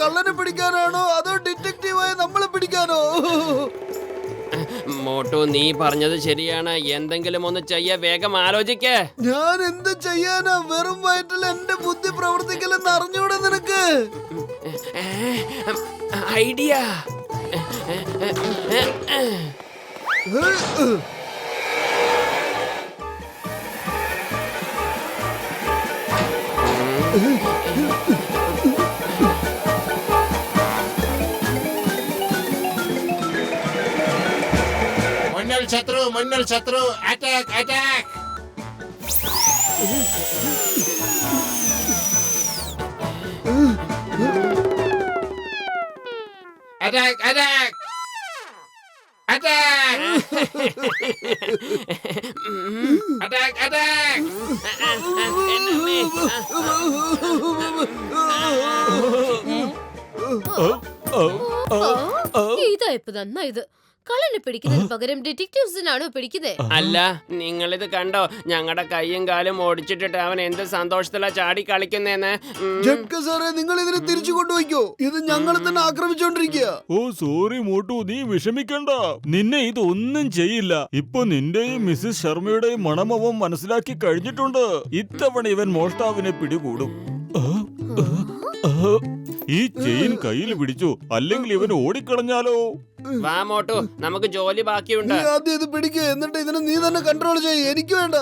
കള്ളനെ പിടിക്കാനാണോ അതോ ഡിറ്റക്റ്റീവായ നമ്മളെ പിടിക്കാനോ? മോട്ടു നീ പറഞ്ഞത് ശരിയാണ്. എന്തെങ്കിലും ഒന്ന് ചെയ്യ വേഗം ആലോചിക്കേ. ഞാൻ എന്ത് ചെയ്യാനാ? വെറും വയറ്റിൽ എന്റെ ബുദ്ധി പ്രവർത്തിക്കലെന്ന് അറിഞ്ഞൂടെ നിനക്ക്? ഐഡിയ. മുന്നിൽ ശത്രു മുന്നിൽ ശത്രു attack attack attack attack attack attack attack ഇതാ ഇപ്പൊ നന്നായത് കള്ളനെ പിടിക്കുന്നതിന് പകരം ഡിറ്റക്റ്റീവ്സിനാണോ പിടിക്കുന്നത് അല്ല നിങ്ങളിത് കണ്ടോ? ഞങ്ങളുടെ കൈയും കാലും ഓടിച്ചിട്ടിട്ട് അവൻ എന്ത് സന്തോഷത്തിലാ ചാടി കളിക്കുന്നേന്ന്. ജഡ്ക സാറേ നിങ്ങൾ ഇതിനെ തിരിച്ചു കൊണ്ടുപോയിക്കോ. ഇത് ഞങ്ങളെ തന്നെ ആക്രമിച്ചോണ്ടിരിക്കുക ഓ സോറി മോട്ടു നീ വിഷമിക്കണ്ട. നിന്നെ ഇതൊന്നും ചെയ്യില്ല. ഇപ്പൊ നിന്റെയും മിസ്സിസ് ശർമ്മയുടെയും മണമവും അവൻ മനസ്സിലാക്കി കഴിഞ്ഞിട്ടുണ്ട്. ഇത്തവണ ഇവൻ മോഷ്ടാവിനെ പിടികൂടും. ഈ ചെയിൻ കയ്യിൽ പിടിച്ചു. അല്ലെങ്കിൽ ഇവൻ ഓടിക്കളഞ്ഞാലോ? വാ മോട്ടോ നമുക്ക് ജോലി ബാക്കിയുണ്ട്. നീ ആദ്യം ഇത് പിടിക്കുക എന്നിട്ട് ഇതിനെ നീ തന്നെ കൺട്രോൾ ചെയ്യ. എനിക്ക് വേണ്ട.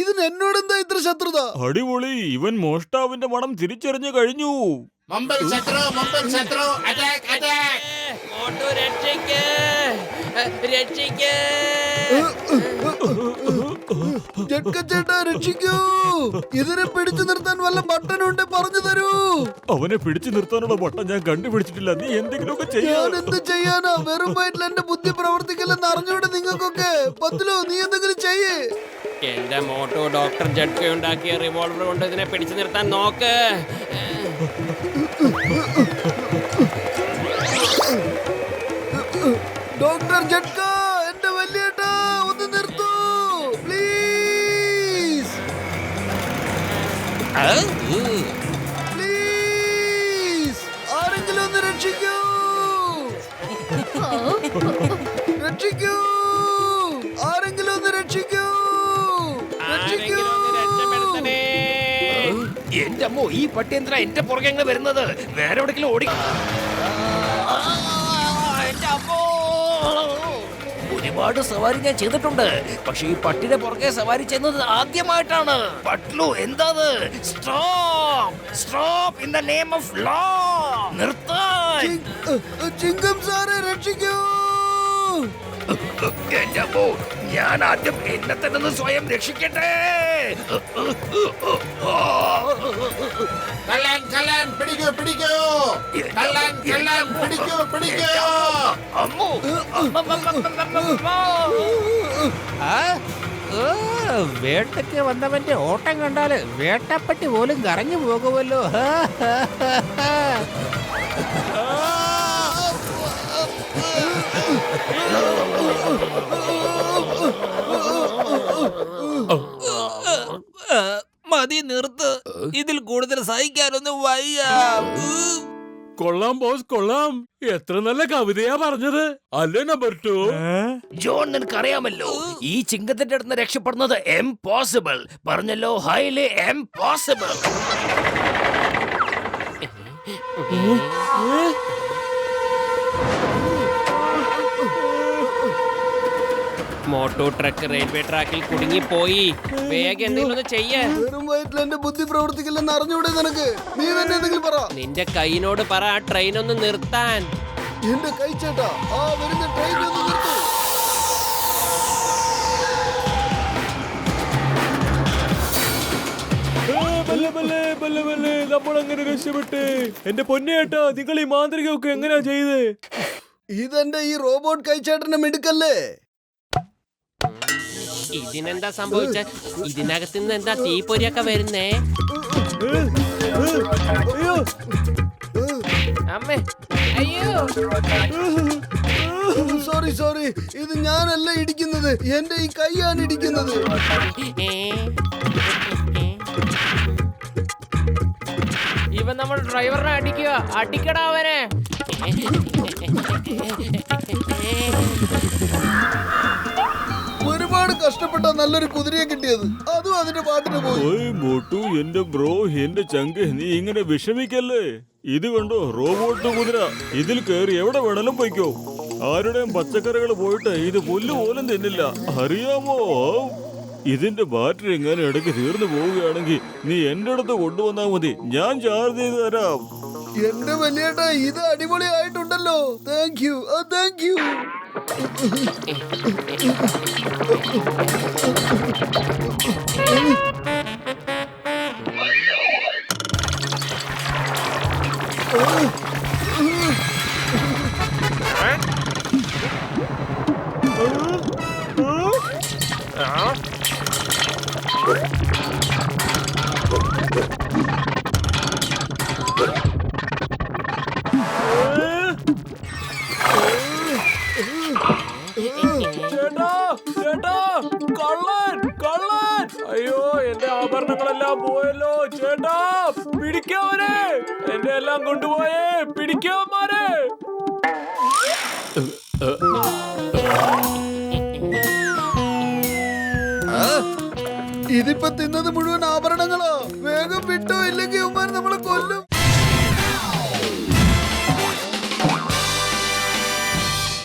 ഇതിന് എന്നോട് എന്താ ഇത്ര ശത്രുത? അടിപൊളി. ഇവൻ മോഷ്ടാവിന്റെ മണം തിരിച്ചറിഞ്ഞു കഴിഞ്ഞു. മുമ്പിൽ ശത്രു മുമ്പിൽ ശത്രു. അറ്റാക്ക് അറ്റാക്ക് മോട്ടു രക്ഷിക്ക്. രക്ഷിക്ക്. ചേട്ടാ രക്ഷിക്കൂ. ഇതിനെ പിടിച്ചു നിർത്താൻ വല്ല ബട്ടനുണ്ട് പറഞ്ഞു തരൂ. അവനെ പിടിച്ചു നിർത്താനുള്ള ബട്ടൺ ഞാൻ കണ്ടുപിടിച്ചിട്ടില്ല. നീ എന്തെങ്കിലുമൊക്കെ ചെയ്യാൻ എന്ത് ചെയ്യാനാ? വെറും വയറ്റിൽ എന്റെ ബുദ്ധി പ്രവർത്തിക്കില്ലെന്ന് അറിഞ്ഞൂടെ നിങ്ങൾക്കൊക്കെ? പത്തിലോ നീ എന്തെങ്കിലും ചെയ്യേ. എന്റെ മോട്ടോ ഡോക്ടർ ജഡ്ക ഉണ്ടാക്കിയ റിവോൾവർ കൊണ്ട് ഇതിനെ പിടിച്ചു നിർത്താൻ നോക്ക്. ഡോക്ടർ ജഡ്ക പ്ലീസ് ആരെങ്കിലും ഒന്ന് രക്ഷിക്കൂ. രക്ഷിക്കൂ. ആരെങ്കിലും ഒന്ന് രക്ഷിക്കൂ. രക്ഷിക്കൂ. എന്റെ അമ്മോ ഈ പട്ടി എന്തിനാ എന്റെ പുറകെ അങ്ങ് വരുന്നത്? വേറെ എവിടെങ്കിലും ഓടി എന്റെ അമ്മോ. ഒരുപാട് സവാരി ഞാൻ ചെയ്തിട്ടുണ്ട്. പക്ഷെ ഈ പട്ടിയുടെ പുറകെ സവാരി ചെയ്യുന്നത് ആദ്യമായിട്ടാണ്. പട്ലു എന്താ stop stop in the name of law നിർത്താൻ! ചിങ്- ചിങ്കം സാറെ രക്ഷിക്കൂ! എന്റെ അമ്മോ ഞാൻ ആദ്യം എന്നെ തന്നെ ഒന്ന് സ്വയം രക്ഷിക്കട്ടെ. പിടിക്കൂ പിടിക്കൂ കള്ളൻ കള്ളൻ പിടിക്കൂ പിടിക്കൂ. അമ്മോ. വേട്ടയ്ക്ക് വന്നവന്റെ ഓട്ടം കണ്ടാൽ വേട്ടപ്പട്ടി പോലും കറങ്ങി പോകുമല്ലോ. മതി നിർത്ത്. ഇതിൽ കൂടുതൽ സഹിക്കാനൊന്നും വയ്യ. കൊള്ളാം ബോസ് കൊള്ളാം. എത്ര നല്ല കവിതയാ പറഞ്ഞത്. അല്ലേ നമ്പർ ടു ജോൺ നിനക്കറിയാമല്ലോ ഈ ചിങ്കത്തിന്റെ അടുത്ത് രക്ഷപ്പെടുന്നത് എംപോസിബിൾ പറഞ്ഞല്ലോ highly impossible Motu truck railway ട്രാക്കിൽ കുടുങ്ങിപ്പോയി. വേഗം എന്തെങ്കിലും ഒന്ന് ചെയ്യേ. വെറും വയറ്റിൽ എന്റെ ബുദ്ധി പ്രവർത്തിക്കില്ലെന്ന് അറിഞ്ഞൂടെ നിനക്ക്? നീ തന്നെ എന്തെങ്കിലും പറ. നിന്റെ കൈനോട് പറ ആ ട്രെയിൻ ഒന്ന് നിർത്താൻ. എന്റെ കൈ ചേട്ടാ ആ വരുന്ന ട്രെയിൻ ഒന്ന് നിർത്തു. നമ്മൾ അങ്ങനെ രക്ഷപ്പെട്ട്? എന്റെ പൊന്നേട്ടാ നിങ്ങൾ ഈ മാന്ത്രികമൊക്കെ എങ്ങനെയാ ചെയ്ത്? ഇതെന്റെ ഈ റോബോട്ട് കൈച്ചേട്ടന്റെ മിടുക്കല്ലേ? ഇതിനെന്താ സംഭവിച്ച? ഇതിനകത്ത് നിന്ന് എന്താ തീപ്പൊരിയൊക്കെ വരുന്നേ? അയ്യോ അമ്മേ അയ്യോ. Sorry sorry. ഇത് ഞാനല്ല ഇടിക്കുന്നത്. എന്റെ ഈ കൈയാണ് ഇടിക്കുന്നത്? ഇവൻ നമ്മൾ ഡ്രൈവറിനെ അടിക്കുക. അടിക്കടാ അവനെ. നല്ലൊരു കുതിരയെ കിട്ടിയത്. അതും അതിന്റെ പാട്ടിന് പോയി. മോട്ടു എന്റെ ബ്രോ എന്റെ ചങ്ക് നീ ഇങ്ങനെ വിഷമിക്കല്ലേ? ഇത് കണ്ടോ റോബോട്ട് കുതിര. ഇതിൽ കയറി എവിടെ വേണേലും പോയിക്കോ. ആരുടെയും പച്ചക്കറികൾ പോയിട്ട് ഇത് പുല്ല് പോലും തിന്നില്ല. അറിയാമോ? ഇതിന്റെ ബാറ്ററി എങ്ങനെ ഇടയ്ക്ക് തീർന്നു പോവുകയാണെങ്കിൽ നീ എന്റെ അടുത്ത് കൊണ്ടുവന്നാ മതി. ഞാൻ ചാർജ് ചെയ്ത് തരാം. എന്റെ വലിയേട്ടാ ഇത് അടിപൊളിയായിട്ടുണ്ടല്ലോ. താങ്ക് യു താങ്ക് യു ചേട്ടാ ആഭരണങ്ങളെല്ലാം പോയല്ലോ. ചേട്ടാ പിടിക്കാവരെ എന്റെ എല്ലാം കൊണ്ടുപോയേ. പിടിക്കാവന്മാരെ ഇതിപ്പോ തിന്നത് മുഴുവൻ ആഭരണങ്ങളോ. വേഗം വിട്ടോ.